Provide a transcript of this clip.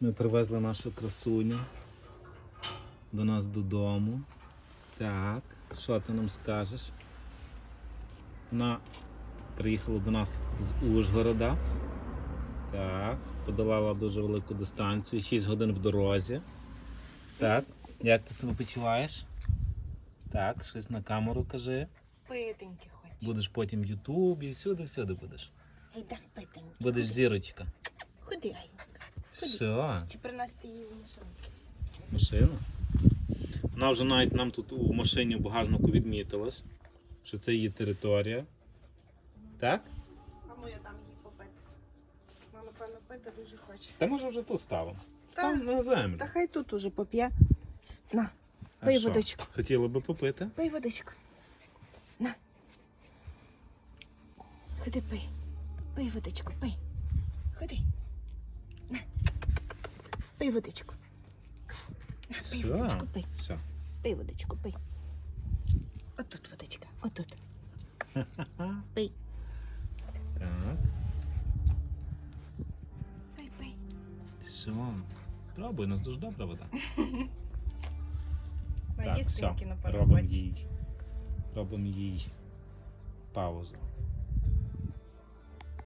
Ми привезли нашу красуню до нас додому. Так, що ти нам скажеш? Вона приїхала до нас з Ужгорода. Так, подолала дуже велику дистанцію, 6 годин в дорозі. Так, як ти себе почуваєш? Так, щось на камеру кажи. Питеньки хоч. Будеш потім в Ютубі, всюди, всюди будеш. Йдем питеньки. Будеш зірочка. Ходи, Айнка. Ходи. Чи принести її в машину? Машина. Вона вже навіть нам тут у машині в багажнику відмітилась, що це її територія. Так? А моя там її попити. Вона, напевно, пити дуже хоче. Та може вже тут ставимо. Та- Ставимо на землю. Та хай тут уже поп'є. На, А пий що? водичку. Хотіла би попити? Пий водичку. На. Ходи пий. Пий водичку, пий. Ходи. Пий водичку. Пий Все. водичку, пий. Все. Пий водичку, пий. Отут водичка, отут. Пий. Так. Пий, пий. Все. Пробуй, у нас дуже добра вода. Так, все. Робимо їй. Робимо їй паузу.